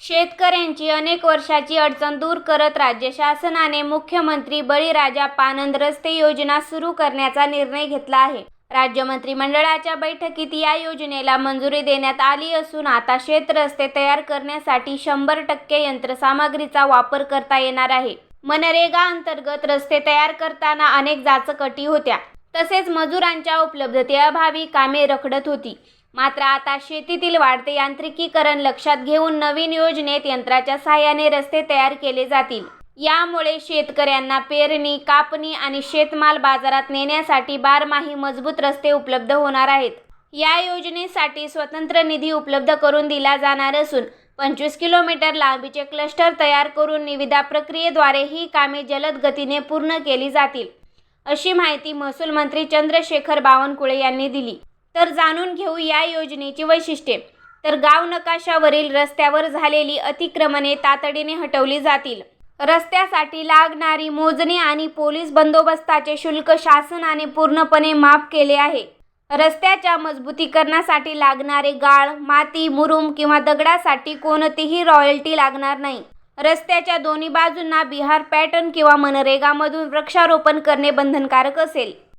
शेतकऱ्यांची अनेक वर्षाची अडचण दूर करत राज्य शासनाने मुख्यमंत्री बळीराजा पानंद रस्ते योजना सुरू करण्याचा निर्णय घेतला आहे. राज्य मंत्रिमंडळाच्या बैठकीत या योजनेला मंजुरी देण्यात आली असून आता शेतरस्ते तयार करण्यासाठी शंभर टक्के यंत्रसामग्रीचा वापर करता येणार आहे. मनरेगा अंतर्गत रस्ते तयार करताना अनेक जाचकटी होत्या. तसेच मजुरांच्या उपलब्धतेअभावी कामे रखडत होती. मात्र आता शेतीतील वाढते यांत्रिकीकरण लक्षात घेऊन नवीन योजनेत यंत्राच्या सहाय्याने रस्ते तयार केले जातील. यामुळे शेतकऱ्यांना पेरणी कापणी आणि शेतमाल बाजारात नेण्यासाठी बारमाही मजबूत रस्ते उपलब्ध होणार आहेत. या योजनेसाठी स्वतंत्र निधी उपलब्ध करून दिला जाणार असून पंचवीस किलोमीटर लांबीचे क्लस्टर तयार करून निविदा प्रक्रियेद्वारे ही कामे जलद गतीने पूर्ण केली जातील अशी माहिती महसूल मंत्री चंद्रशेखर बावनकुळे यांनी दिली. तर जाणून घेऊ या योजनेची वैशिष्ट्ये. तर गाव नकाशावरील रस्त्यावर झालेली अतिक्रमणे तातडीने हटवली जातील. रस्त्यासाठी लागणारी मोजणी आणि पोलीस बंदोबस्ताचे शुल्क शासनाने पूर्णपणे माफ केले आहे. रस्त्याच्या मजबूतीकरणासाठी लागणारे गाळ माती मुरुम किंवा दगडासाठी कोणतीही रॉयल्टी लागणार नाही. रस्त्याच्या दोन्ही बाजूंना बिहार पॅटर्न किंवा मनरेगामधून वृक्षारोपण करणे बंधनकारक असेल.